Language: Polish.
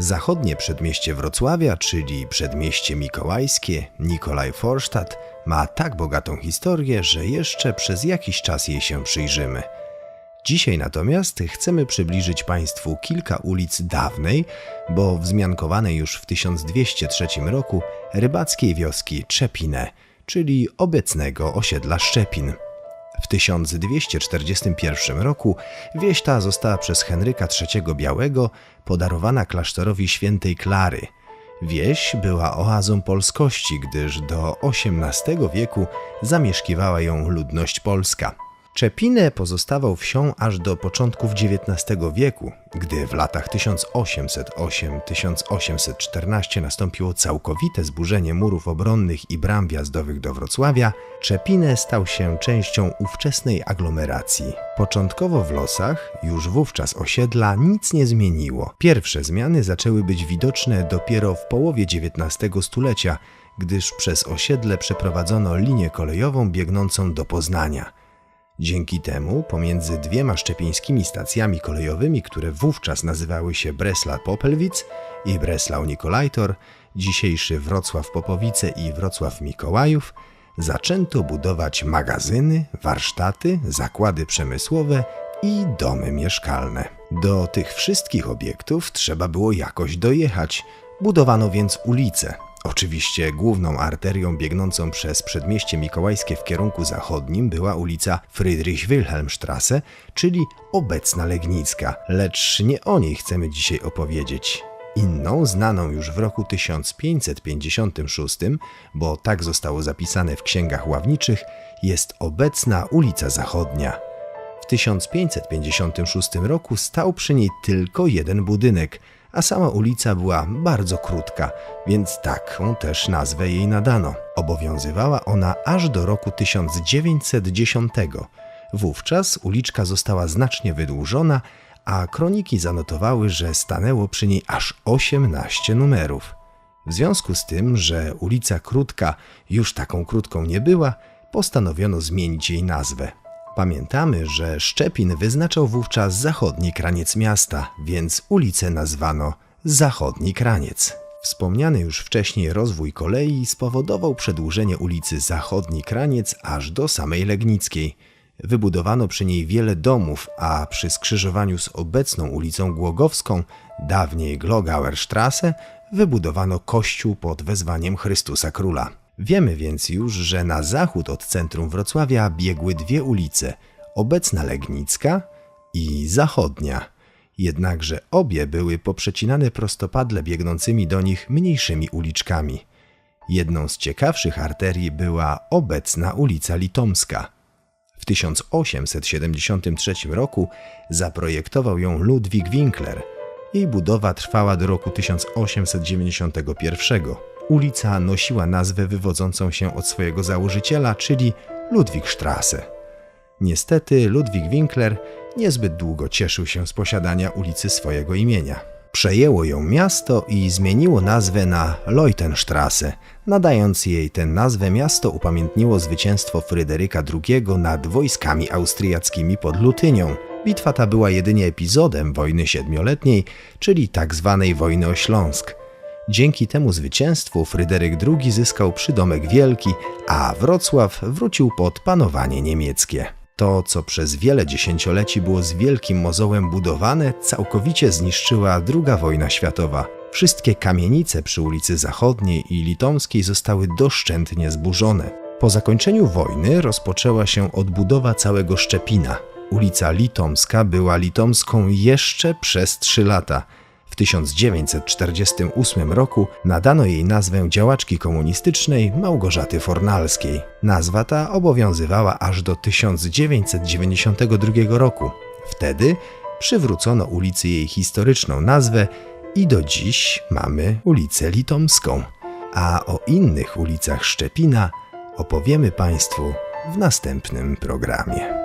Zachodnie przedmieście Wrocławia, czyli przedmieście mikołajskie, Nikolaj Forstadt, ma tak bogatą historię, że jeszcze przez jakiś czas jej się przyjrzymy. Dzisiaj natomiast chcemy przybliżyć Państwu kilka ulic dawnej, bo wzmiankowanej już w 1203 roku rybackiej wioski Czepinę, czyli obecnego osiedla Szczepin. W 1241 roku wieś ta została przez Henryka III Białego podarowana klasztorowi świętej Klary. Wieś była oazą polskości, gdyż do XVIII wieku zamieszkiwała ją ludność polska. Czepinę pozostawał wsią aż do początków XIX wieku, gdy w latach 1808-1814 nastąpiło całkowite zburzenie murów obronnych i bram wjazdowych do Wrocławia, Czepinę stał się częścią ówczesnej aglomeracji. Początkowo w losach, już wówczas osiedla, nic nie zmieniło. Pierwsze zmiany zaczęły być widoczne dopiero w połowie XIX stulecia, gdyż przez osiedle przeprowadzono linię kolejową biegnącą do Poznania. Dzięki temu pomiędzy dwiema szczepińskimi stacjami kolejowymi, które wówczas nazywały się Bresla-Popelwic i Breslau-Nikolajtor, dzisiejszy Wrocław-Popowice i Wrocław-Mikołajów, zaczęto budować magazyny, warsztaty, zakłady przemysłowe i domy mieszkalne. Do tych wszystkich obiektów trzeba było jakoś dojechać, budowano więc ulice. Oczywiście główną arterią biegnącą przez przedmieście mikołajskie w kierunku zachodnim była ulica Friedrich-Wilhelmstrasse, czyli obecna Legnicka, lecz nie o niej chcemy dzisiaj opowiedzieć. Inną, znaną już w roku 1556, bo tak zostało zapisane w księgach ławniczych, jest obecna ulica Zachodnia. W 1556 roku stał przy niej tylko jeden budynek, a sama ulica była bardzo krótka, więc taką też nazwę jej nadano. Obowiązywała ona aż do roku 1910. Wówczas uliczka została znacznie wydłużona, a kroniki zanotowały, że stanęło przy niej aż 18 numerów. W związku z tym, że ulica Krótka już taką krótką nie była, postanowiono zmienić jej nazwę. Pamiętamy, że Szczepin wyznaczał wówczas zachodni kraniec miasta, więc ulicę nazwano Zachodni Kraniec. Wspomniany już wcześniej rozwój kolei spowodował przedłużenie ulicy Zachodni Kraniec aż do samej Legnickiej. Wybudowano przy niej wiele domów, a przy skrzyżowaniu z obecną ulicą Głogowską, dawniej Glogauerstrasse, wybudowano kościół pod wezwaniem Chrystusa Króla. Wiemy więc już, że na zachód od centrum Wrocławia biegły dwie ulice: obecna Legnicka i zachodnia. Jednakże obie były poprzecinane prostopadle biegnącymi do nich mniejszymi uliczkami. Jedną z ciekawszych arterii była obecna ulica Litomska. W 1873 roku zaprojektował ją Ludwik Winkler. Jej budowa trwała do roku 1891. Ulica nosiła nazwę wywodzącą się od swojego założyciela, czyli Ludwigstrasse. Niestety Ludwik Winkler niezbyt długo cieszył się z posiadania ulicy swojego imienia. Przejęło ją miasto i zmieniło nazwę na Leutenstrasse. Nadając jej tę nazwę, miasto upamiętniło zwycięstwo Fryderyka II nad wojskami austriackimi pod Lutynią. Bitwa ta była jedynie epizodem wojny siedmioletniej, czyli tak zwanej wojny o Śląsk. Dzięki temu zwycięstwu Fryderyk II zyskał przydomek wielki, a Wrocław wrócił pod panowanie niemieckie. To, co przez wiele dziesięcioleci było z wielkim mozołem budowane, całkowicie zniszczyła II wojna światowa. Wszystkie kamienice przy ulicy Zachodniej i Litomskiej zostały doszczętnie zburzone. Po zakończeniu wojny rozpoczęła się odbudowa całego Szczepina. Ulica Litomska była litomską jeszcze przez trzy lata. W 1948 roku nadano jej nazwę działaczki komunistycznej Małgorzaty Fornalskiej. Nazwa ta obowiązywała aż do 1992 roku. Wtedy przywrócono ulicy jej historyczną nazwę i do dziś mamy ulicę Litomską. A o innych ulicach Szczepina opowiemy Państwu w następnym programie.